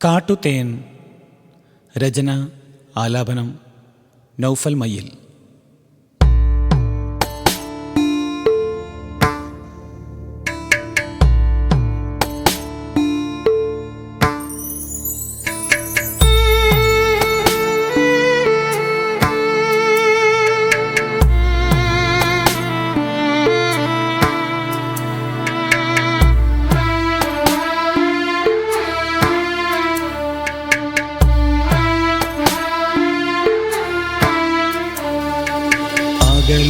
കാട്ടുതേൻ രചന ആലാപനം നൗഫൽ മയ്യിൽ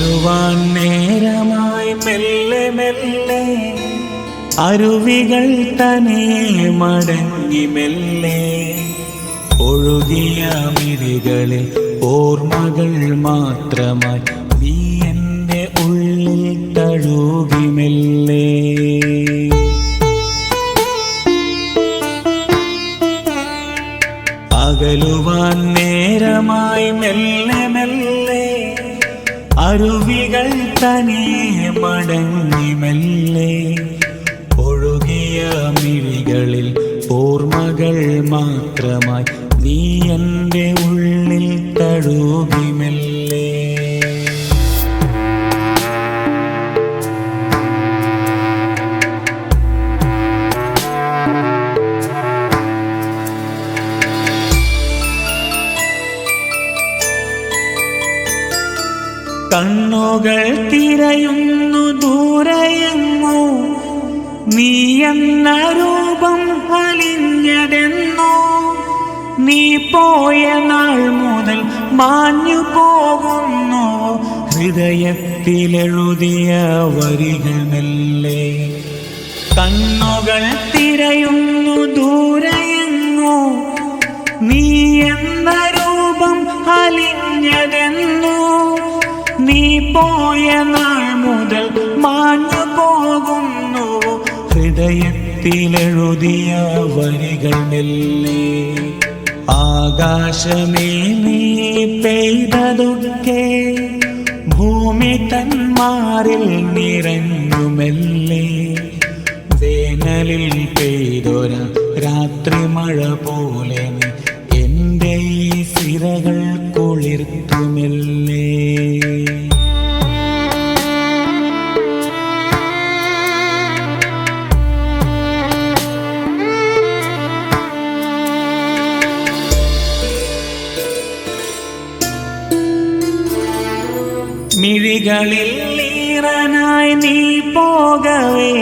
അകലുവാൻ നേരമായി മെല്ലെ മെല്ലെ അരുവികൾ തന്നെ മടങ്ങി മെല്ലെ. ഒഴുകിയ മിഴികളിൽ ഓർമ്മകൾ മാത്രമായി നീ എന്റെ ഉള്ളിൽ തഴുകി മെല്ലെ. അകലുവാൻ നേരമായി മെല്ലെ മെല്ലെ അരുവികൾ തനിയെ മടങ്ങി മെല്ലെ ഒഴുകിയ മിഴികളിൽ ഓർമ്മകൾ മാത്രമായി നീ എന്റെ കണ്ണുകൾ തിരയുന്നു ദൂരയെങ്ങോ? നീ എന്ന രൂപം ഫലിഞ്ഞതെന്നോ നീ പോയ നാൾ മുതൽ മാഞ്ഞു പോകുന്നു. ഹൃദയത്തിലെഴുതിയ വരികൾ മെല്ലെ കണ്ണുകൾ തിരയുന്നു ദൂരയെങ്ങോ? നീ എന്ന രൂപം അലിഞ്ഞതെന്നോ? നീ പോയ നാൾ മുതൽ മാഞ്ഞു പോകുന്നു. ഹൃദയത്തിലെഴുതിയ വരികൾ ആകാശമേ നീ പെയ്തതൊക്കെ ഭൂമി തന്മാറിൽ നിറഞ്ഞു മെല്ലെ. വേനലിൽ പെയ്തൊര രാത്രി മഴ പോലെ എന്റെ ഈ സിരകൾ കുളിർത്തുമെല്ലേ മിഴികളിൽ ഈറനായി നീ പോകവേ.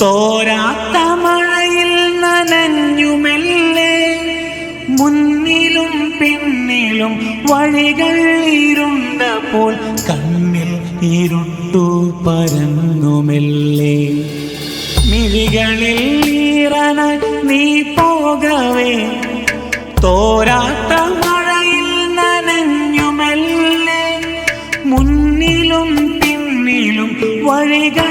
തോരാത്ത മഴയിൽ നനഞ്ഞുമെല്ലേ. മുന്നിലും പിന്നിലും വഴികൾ ഇരുണ്ടപ്പോൾ കണ്ണിൽ ഇരുട്ടു പരന്നുമെല്ലേ. മിഴികളിൽ ഈറനായി നീ പോകവേ. തോരാത്ത മുന്നിലും പിന്നിലും വഴികൾ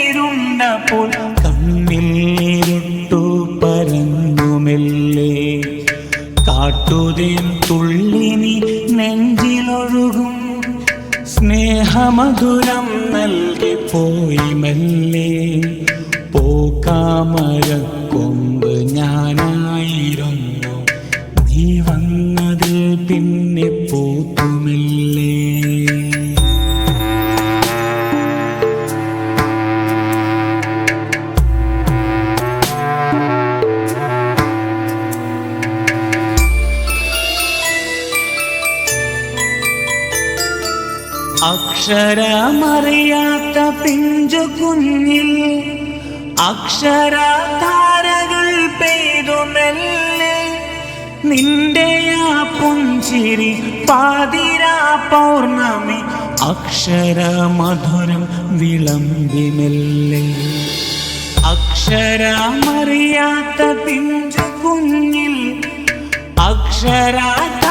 ഇരുണ്ടപ്പോൾ കണ്ണിൽ ഇരുട്ടു പരന്നുമെല്ലേ? കാട്ടുതേൻ തുള്ളിനി നെഞ്ചിലൊഴുകും. സ്നേഹമധുരം നൽകി പോയി മല്ലേ പോക്കാമരക്കൊമ്പ് ഞാനായിരുന്നു. നീ വന്നതിൽ പിന്നെ പൂത്തുമില്ലേ. അക്ഷരമറിയാത്ത പിഞ്ചു കുഞ്ഞിൽ അക്ഷര താരകൾ മെല്ലെ. നിന്റെ ആ പുഞ്ചിരി പാതിരാ പൗർണമി അക്ഷരമധുരം വിളമ്പി മെല്ലെ. അക്ഷരമറിയാത്ത പിഞ്ചു കുഞ്ഞിൽ അക്ഷരധാരകൾ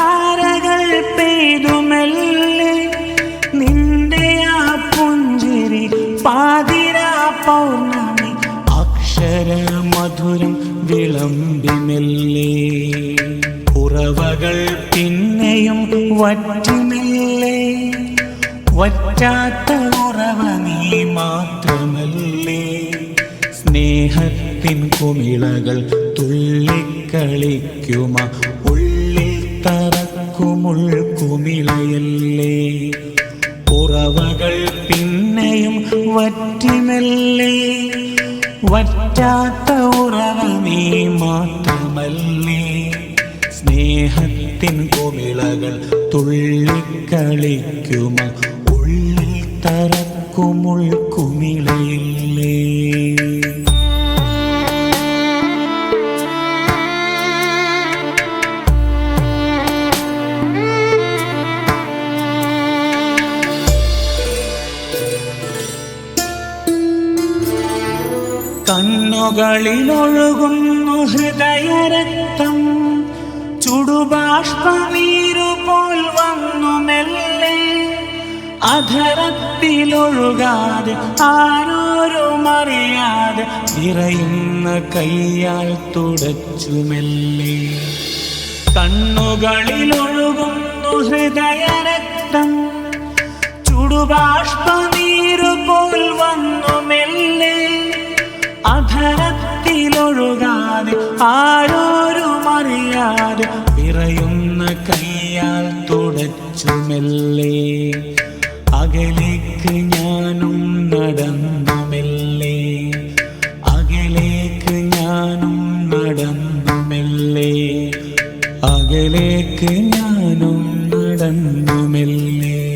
പൗർണമി. അക്ഷരമധുരം മധുരം മെല്ലെ ഉറവകൾ പിന്നെയും വറ്റുമില്ലേ. വറ്റാത്ത ഉറവ നീ മാത്രമല്ലേ. സ്നേഹത്തിൻ കുമിളകൾ തുള്ളിക്കളിക്കുമ. ഉള്ളിൽ തറക്കുമുൾ കുമിളയല്ലേ. വറ്റിമല്ലേ വറ്റാത്ത ഉറവമേ മാത്രമല്ലേ. സ്നേഹത്തിൻ കുമിളകൾ തുള്ളിക്കളിക്കുമ? ഉള്ളിൽ തറക്കുമുൾ കുമിളയില്ലേ. കണ്ണുകളിലൊഴുകുന്നു ഹൃദയരക്തം. ചുടുബാഷ്പനീരുപോൽ വന്നു മെല്ലെ. അധരത്തിലൊഴുകാതെ ആരോരും അറിയാതെ നിറയുന്ന കയ്യാൽ തുടച്ചു മെല്ലെ. കണ്ണുകളിലൊഴുകുന്നു ഹൃദയരക്തം. ചുടുബാഷ്പനീരുപോൽ വന്നു അധരത്തിലൊഴുകാതെ ആരോരും അറിയാതെ വിറയുന്ന കയ്യാൽ തുടച്ചു മെല്ലെ. അകലേക്ക് ഞാനും നടന്നു മെല്ലെ. അകലേക്ക് ഞാനും നടന്നു മെല്ലെ. അകലേക്ക് ഞാനും നടന്നു മെല്ലെ.